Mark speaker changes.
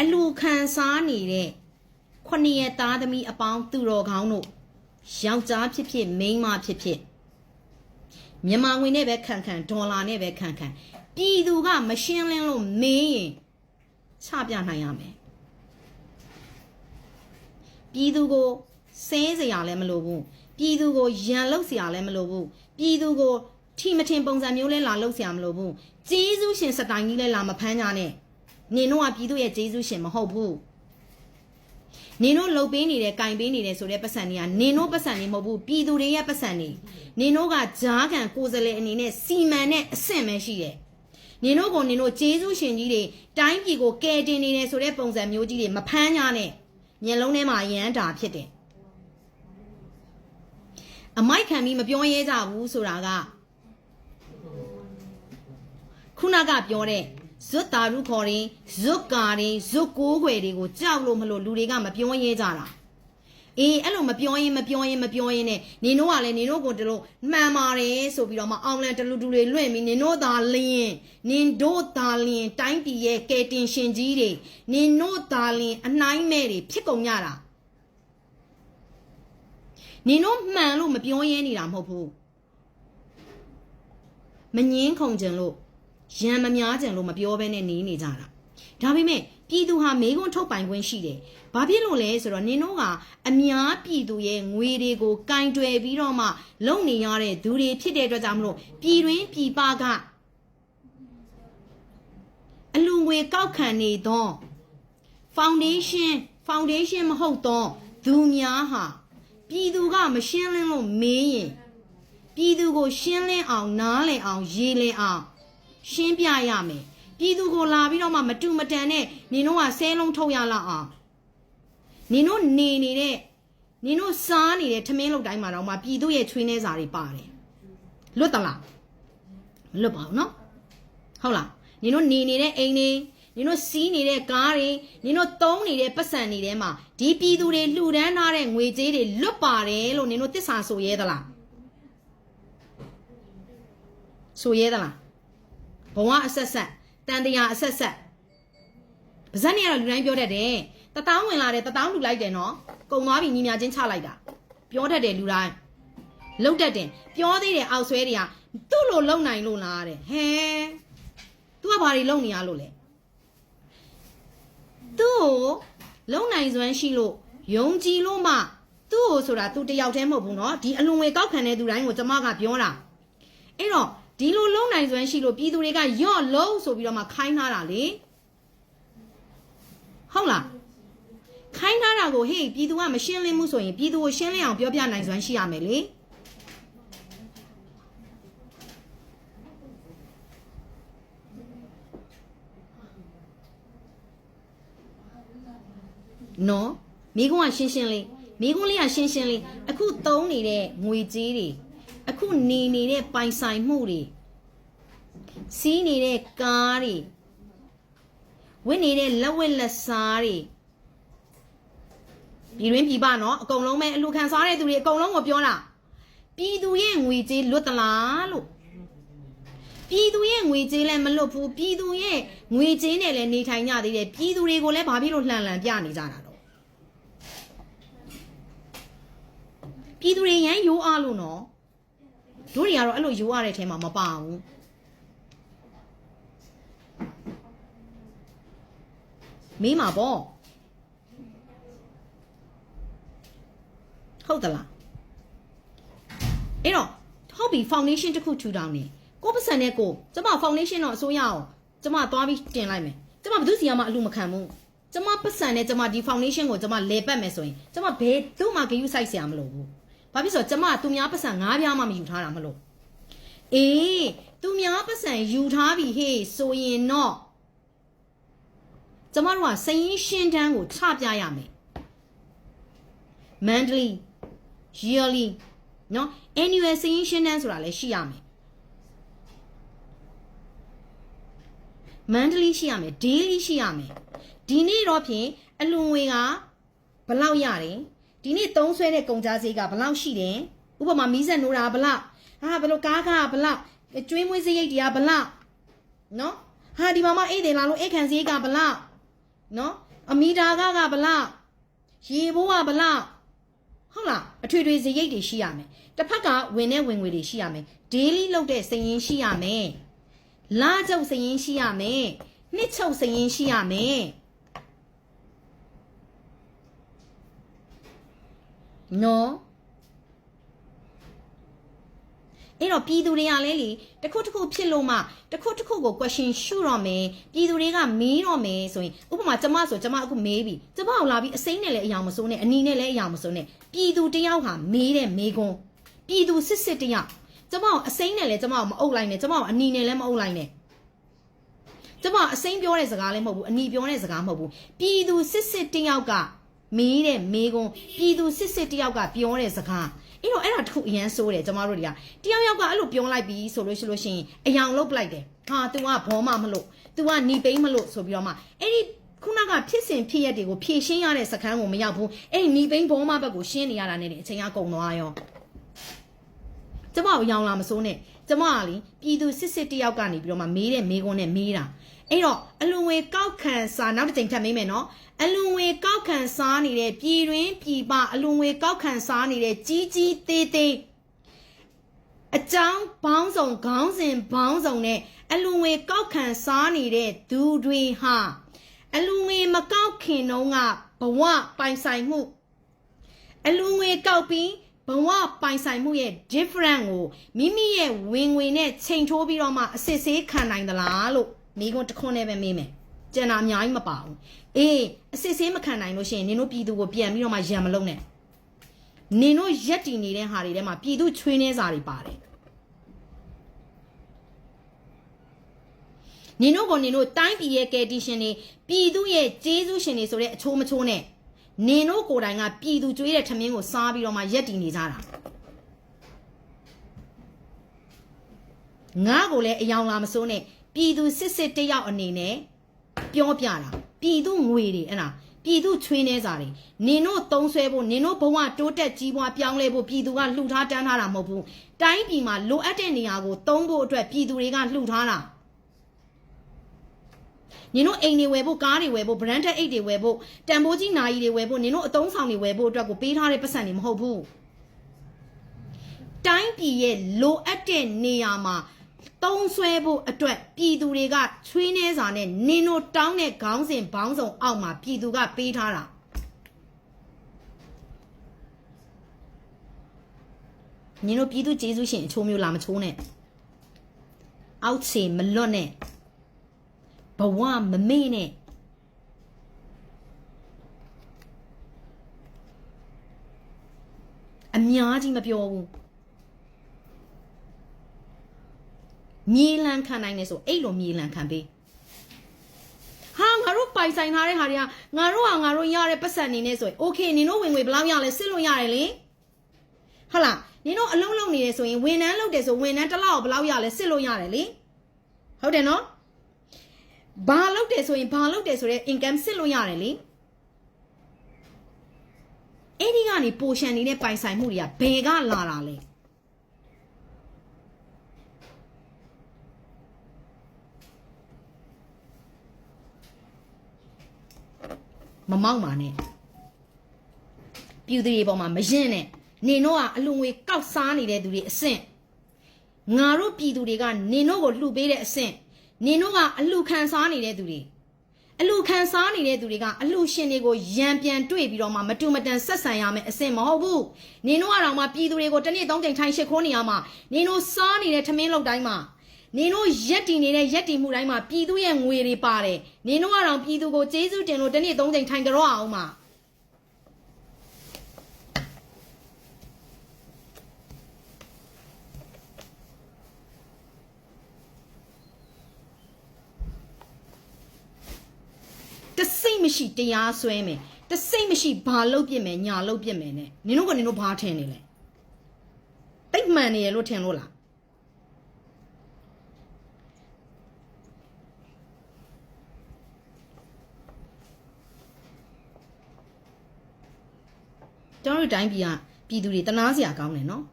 Speaker 1: အလူခံစားနေတဲ့ခொနည်းသားသမီးအပေါင်းသူတော်ကောင်းတို့ယောက်ျားဖြစ်ဖြစ်မိန်းမဖြစ်ဖြစ်မြန်မာငွေနဲ့ပဲခံခံဒေါ်လာနဲ့ပဲခံခံပြည်သူကမရှင်းလင်းလို့မင်းရင်ချပြနိုင်ရမယ်ပြည်သူကိုစဲစရာလည်းမလိုဘူးပြည်သူကိုရန်လုပ်စရာလည်းမလိုဘူးပြည်သူကိုထီမထင်ပုံစံမျိုးလဲလာလုပ်စရာမလိုဘူးကျေးဇူးရှင်စတိုင်ကြီးလဲလာမဖမ်းကြနဲ့ နင်တို့ကပြည်သူရဲ့ကျေးဇူးရှင်မဟုတ်ဘူးနင်တို့လှုပ်ပေးနေတယ်၊ကင်ပေးနေတယ်ဆိုတဲ့ပတ်စံတွေကနင်တို့ပတ်စံတွေမဟုတ်ဘူးပြည်သူတွေရဲ့ပတ်စံတွေနင်တို့ကဂျားကန်ကိုယ်စလဲအနေနဲ့စီမံတဲ့အဆင့်ပဲရှိတယ်နင်တို့ကနင်တို့ကျေးဇူးရှင်ကြီးတွေတိုင်းပြည်ကိုကယ်တင်နေတယ်ဆိုတဲ့ပုံစံမျိုးကြီးတွေမဖမ်းကြနဲ့မျက်လုံးထဲမှာရမ်းတာဖြစ်တယ်အမိုက်ခံပြီးမပြောရဲကြဘူးဆိုတာကခုနကပြောတဲ့ ဇွတ်တာရုခေါ်ရင်ဇွတ်ကာရင်ဇွတ်ကိုးခွေတွေကိုကြောက်လို့မလို့လူတွေကမပြောရဲကြတာအေးအဲ့လိုမပြောရင်မပြောရင်မပြောရင်နဲ့နင်တို့ကလည်းနင်တို့ကိုတလို့မှန်ပါတယ်ဆိုပြီးတော့မှအောင်လန်တလူတူတွေလွင့်ပြီးနင်တို့သာလျင်နင်တို့သာလျင်တိုင်းပြည်ရဲ့ကယ်တင်ရှင်ကြီးတွေနင်တို့သာလျင်အနှိုင်းမဲ့တွေဖြစ်ကုန်ကြတာနင်တို့မှန်လို့မပြောရဲနေတာမဟုတ်ဘူးမငင်းခုန်ကြလို့ ရံမများကြံလို့မပြောဘဲနဲ့နေနေကြတာဒါပေမဲ့ပြည်သူဟာမေးခွန်းထုတ်ပိုင်ခွင့်ရှိတယ်ဘာဖြစ်လို့လဲဆိုတော့နင်တို့ကအများပြည်သူရဲ့ငွေတွေကိုကင်တွယ်ပြီးတော့မှ လုံနေရတဲ့သူတွေဖြစ်တဲ့အတွက်ကြောင့်မလို့ပြည်တွင်းပြည်ပကအလူငွေကောက်ခံနေသော foundation foundation မဟုတ်သောသူများဟာပြည်သူကမရှင်းလင်းလို့မေးရင်ပြည်သူကိုရှင်းလင်းအောင်နားလည်အောင်ရေးလင်းအောင် ရှင်းပြရမယ်ပြည်သူကိုလာပြီးတော့မှမတူမတန်နဲ့နင်တို့ကဆဲလုံးထုတ်ရလောက်အောင်နင်တို့နေနေတဲ့နင်တို့စားနေတဲ့ထမင်းလုတ်တိုင်းမှာတော့မှပြည်သူရဲ့ချွေးနှဲစာတွေပါတယ်လွတ်တလားမလွတ်ပါဘူးเนาะဟုတ်လားနင်တို့နေနေတဲ့အိမ်တွေနင်တို့စီးနေတဲ့ကားတွေနင်တို့သုံးနေတဲ့ပတ်စံတွေထဲမှာဒီပြည်သူတွေလှူဒန်းထားတဲ့ငွေကြေးတွေလွတ်ပါတယ်လို့နင်တို့တစ္ဆာဆိုရဲသလားဆိုရဲသလား ဘဝအဆက်ဆက်တန်တရားအဆက်ဆက်ပါဇက်နေရတော့လူတိုင်းပြောတတ်တယ်တတောင်းဝင်လာတယ်တတောင်းလူလိုက်တယ်နော်ကုံသွားပြီညီမြချင်းချလိုက်တာပြောတတ်တယ်လူတိုင်းလုံတတ်တယ်ပြောသေးတယ်အောက်ဆွဲတွေကသူ့လိုလုံနိုင်လို့လားတဲ့ဟဲသူကဘာတွေလုံနေရလို့လဲသူ့ကိုလုံနိုင်စွမ်းရှိလို့ယုံကြည်လို့မှသူ့ကိုဆိုတာသူတယောက်တည်းမဟုတ်ဘူးเนาะဒီအလွန်ဝေကောက်ခံတဲ့သူတိုင်းကိုကျမကပြောတာအဲ့တော့ ဒီလိုလုံနိုင်စွမ်းရှိလို့ပြည်သူတွေကယော့လုံးဆိုပြီးတော့မှခိုင်းထားတာလေဟုတ်လားခိုင်းထားတာကိုဟေးပြည်သူကမရှင်းလင်းမှုဆိုရင်ပြည်သူကိုရှင်းလင်းအောင်ပြောပြနိုင်စွမ်းရှိရမယ်လေနော်မိကုန်းကရှင်းရှင်းလေးမိကုန်းလေးကရှင်းရှင်းလေးအခုသုံးနေတဲ့ငွေကြေးတွေ အခုနေနေတဲ့ပိုင်ဆိုင်မှုတွေစီးနေတဲ့ကားတွေဝင့်နေတဲ့လက်ဝက်လက်စားတွေပြည်တွင်းပြည်ပနော်အကုန်လုံးပဲအလူခံစားတဲ့သူတွေအကုန်လုံးကိုပြောတာပြည်သူရဲ့ငွေကြေးလွတ်သလားလို့ပြည်သူရဲ့ငွေကြေးလည်းမလွတ်ဘူးပြည်သူရဲ့ငွေကြေးနဲ့လည်းနေထိုင်ကြသေးတယ်ပြည်သူတွေကိုလည်းဘာဖြစ်လို့လှန်လှန်ပြနေကြတာတော့ပြည်သူတွေရမ်းရိုးအားလို့နော် တို့တွေကတော့အဲ့လိုရိုးရတဲ့ထဲမှာမပါဘူးမေးမှာပေါ့ဟုတ်သလားအဲ့တော့ဟုတ်ပြီ foundation တစ်ခုထူထောင်နေကိုပတ်စံနဲ့ကိုကျမ foundation တော့အစိုးရအောင်ကျမသွားပြီးတင်လိုက်မယ်ကျမဘယ်သူစီကမှအလူမခံဘူးကျမပတ်စံနဲ့ကျမဒီ foundation ကိုကျမလဲပတ်မယ်ဆိုရင်ကျမဘယ်သူမှဂရုစိုက်စရာမလိုဘူး ။ဘာဖြစ်ဆိုကျမသူများပတ်စံ၅ပြားမှမယူထားတာမလို့။အေးသူများပတ်စံယူထားပြီဟေးဆိုရင်တော့ကျမတို့ကစရင်ရှင်းတန်းကိုချပြရမယ်။ monthly yearly နော် annual စရင်ရှင်းတန်းဆိုတာလည်းရှိရမယ်။ monthly ရှိရမယ် daily ရှိရမယ်။ဒီနေ့တော့ဖြင့်အလွန်ငွေကဘလောက်ရတယ်။ ဒီနေ့သုံးဆွဲတဲ့ကုန်ကြစည်ကဘလောက်ရှိတယ်ဥပမာမီးစက်နိုးတာဘလောက်ဟာဘလို့ကားကဘလောက်ကျွေးမွေးစရိတ်တရားဘလောက်နော်ဟာဒီမှာမအေးတယ်လာလို့အိတ်ခံစရိတ်ကဘလောက်နော်အမီတာကကဘလောက်ရေဘိုးကဘလောက်ဟုတ်လားအထွေထွေစရိတ်တွေရှိရမယ်တစ်ဖက်ကဝင်တဲ့ဝင်ငွေတွေရှိရမယ် daily လုပ်တဲ့စည်ရင်းရှိရမယ်လချုပ်စည်ရင်းရှိရမယ်နှစ်ချုပ်စည်ရင်းရှိရမယ် နော်အဲ့တော့ပြည်သူတွေကလည်းလေတစ်ခုတစ်ခုဖြစ်လို့မှတစ်ခုတစ်ခုကို question ရှုတော့မယ်ပြည်သူတွေကမေးတော့မယ်ဆိုရင်ဥပမာကျမဆိုကျမအခုမေးပြီကျမကိုလာပြီးအစိမ့်နဲ့လည်းအယောင်မစိုးနဲ့အနီနဲ့လည်းအယောင်မစိုးနဲ့ပြည်သူတယောက်ဟာမေးတဲ့မေးခွန်းပြည်သူစစ်စစ်တယောက်ကျမကိုအစိမ့်နဲ့လည်းကျမကိုမအုပ်လိုက်နဲ့ကျမကိုအနီနဲ့လည်းမအုပ်လိုက်နဲ့ကျမအစိမ့်ပြောတဲ့စကားလည်းမဟုတ်ဘူးအနီပြောတဲ့စကားမဟုတ်ဘူးပြည်သူစစ်စစ်တယောက်က မေးတဲ့မေးခွန်းပြည်သူစစ်စစ်တယောက်ကပြောတဲ့စကားအဲ့တော့အဲ့ဒါတစ်ခုအရန်ဆိုးတယ်ကျမတို့တွေကတယောက်ယောက်ကအဲ့လိုပြောလိုက်ပြီဆိုလို့ရှိလို့ရှိရင်အယောင်လုတ်ပလိုက်တယ်ဟာ तू ကဘောမမလို့ तू ကหนีပိမ့်မလို့ဆိုပြီးတော့မှအဲ့ဒီခုနကဖြစ်စဉ်ဖြစ်ရက်တွေကိုဖြည့်ရှင်းရတဲ့စခန်းကိုမရောက်ဘူးအဲ့ဒီหนีပိမ့်ဘောမဘက်ကိုရှင်းနေရတာနဲ့အချိန်ကကုန်သွားရော ကျမကိုရောင်လာမစိုးနဲ့ကျမကလေပြည်သူစစ်စစ်တယောက်ကနေပြီးတော့မှမေးတဲ့မေးခွန်းနဲ့မေးတာအဲ့တော့အလွန်ဝေကောက်ခံစာနောက်တစ်ချိန်ထပ်မေးမယ်နော်အလွန်ဝေကောက်ခံစားနေတဲ့ပြည်တွင်းပြည်ပအလွန်ဝေကောက်ခံစားနေတဲ့ကြီးကြီးသေးသေးအကြောင်းဘောင်းဆောင်ခေါင်းစဉ်ဘောင်းဆောင်နဲ့အလွန်ဝေကောက်ခံစားနေတဲ့သူတွေဟာအလွန်ဝေမကောက်ခင်တုန်းကဘဝပိုင်ဆိုင်မှုအလူငွေကောက်ပြီး ဘဝပိုင်ဆိုင်မှုရဲ့ different ကိုမိမိရဲ့ဝင်ငွေနဲ့ချိန်ထိုးပြီးတော့မှအစစ်ဆေးခံနိုင်သလားလို့မိကွန်းတစ်ခွန်းနဲ့ပဲမေးမယ်ကျန်တာအများကြီးမပါဘူးအေးအစစ်ဆေးမခံနိုင်လို့ရှိရင်နင်တို့ပြည်သူကိုပြန်ပြီးတော့မှရံမလုံးနဲ့နင်တို့ရက်တည်နေတဲ့ဟာတွေထဲမှာပြည်သူချွေးနှဲစာတွေပါတယ်နင်တို့ကနင်တို့တိုင်းပြည်ရဲ့ကယ်တီရှင်တွေပြည်သူရဲ့ကျေးဇူးရှင်တွေဆိုတဲ့အချိုးမချိုးနဲ့ နင်တို့ကိုယ်တိုင်ကပြည်သူကြွေးတဲ့ထမင်းကိုစားပြီးတော့မှရက်တည်နေကြတာငါကိုလည်းအယောင်လာမစိုးနဲ့ပြည်သူစစ်စစ်တယောက်အနေနဲ့ပြောပြတာပြည်သူငွေတွေအဲ့ဒါပြည်သူချွေးနေစားတွေနင်တို့သုံးဆွဲဖို့နင်တို့ဘဝတိုးတက်ကြီးပွားပြောင်းလဲဖို့ပြည်သူကလှူထားတန်းထားတာမဟုတ်ဘူးတိုင်းပြည်မှာလိုအပ်တဲ့နေရာကိုသုံးဖို့အတွက်ပြည်သူတွေကလှူထားတာ နင်တို့အိမ်တွေဝယ်ဖို့ကားတွေဝယ်ဖို့ branded အိတ်တွေဝယ်ဖို့တန်ဖိုးကြီးနာရီတွေဝယ်ဖို့နင်တို့အသုံးဆောင်တွေဝယ်ဖို့အတွက်ကိုပေးထားတဲ့ပတ်စံတွေမဟုတ်ဘူးတိုင်းပြည်ရဲ့လိုအပ်တဲ့နေရာမှာသုံးဆွဲဖို့အတွက်ပြည်သူတွေကချွေးနှဲစာနဲ့နင်တို့တောင်းတဲ့ခေါင်းစဉ်ဘောင်းဆောင်အောက်မှာပြည်သူကပေးထားတာနင်တို့ပြည်သူကျေးဇူးရှင်အချိုးမျိုးလာမချိုးနဲ့အောက်ခြေမလွတ်နဲ့ ဘဝမမေ့နဲ့အများကြီးမပြောဘူးမြေလန်ခံနိုင်နေဆိုအဲ့လိုမြေလန်ခံပေးဟာငါတို့ပိုင်ဆိုင်ထားတဲ့ဟာတွေကငါတို့ဟာငါတို့ရတဲ့ပတ်စံနေနေဆိုရင် okay နင်တို့ဝင်ငွေဘယ်လောက်ရလဲစစ်လို့ရတယ်လေဟုတ်လားနင်တို့အလုံးလုံးနေနေဆိုရင်ဝန်ထမ်းလုပ်တယ်ဆိုဝန်ထမ်းတစ်လောက်ဘယ်လောက်ရလဲစစ်လို့ရတယ်လေဟုတ်တယ်နော် ဘာလုပ်တယ်ဆိုရင်ဘာလုပ်တယ်ဆိုတော့ income စစ်လို့ရတယ်လေအဲ့ဒီကနေပိုရှန်နေတဲ့ပိုင်ဆိုင်မှုတွေကဘယ်ကလာတာလဲမမောက်ပါနဲ့ပြူသူတွေပေါ်မှာမရင်နဲ့နင်တို့ကအလူငွေကောက်စားနေတဲ့သူတွေအဆင့်ငါတို့ပြည်သူတွေကနင်တို့ကိုလှူပေးတဲ့အဆင့် နင်တို့ကအလှခံစားနေတဲ့သူတွေအလှခံစားနေတဲ့သူတွေကအလှရှင်တွေကိုရံပြန်တွေ့ပြီးတော့မှမတူမတန်ဆက်ဆံရမယ်အဆင့်မဟုတ်ဘူးနင်တို့ကတော့မှပြည်သူတွေကိုတစ်နေ့သုံးချိန်ထိုင်ရှစ်ခိုးနေရမှာနင်တို့စားနေတဲ့ထမင်းလောက်တိုင်းမှာနင်တို့ရက်တည်နေတဲ့ရက်တည်မှုတိုင်းမှာပြည်သူရဲ့ငွေတွေပါတယ်နင်တို့ကတော့ပြည်သူကိုကျေးဇူးတင်လို့တစ်နေ့သုံးချိန်ထိုင်ကြတော့အောင်မှာတစိတ် မရှိတရားဆွဲမယ်တစိတ်မရှိဘာလုပ်ပြစ်မယ်ညာလုပ်ပြစ်မယ်နဲ့နင်တို့ကနင်တို့ဘာထင်နေလဲတိတ်မှန်နေရလို့ထင်လို့လားကျွန်တော်တို့တိုင်းပြည်ကပြည်သူတွေတနာစရာကောင်းတယ်နော်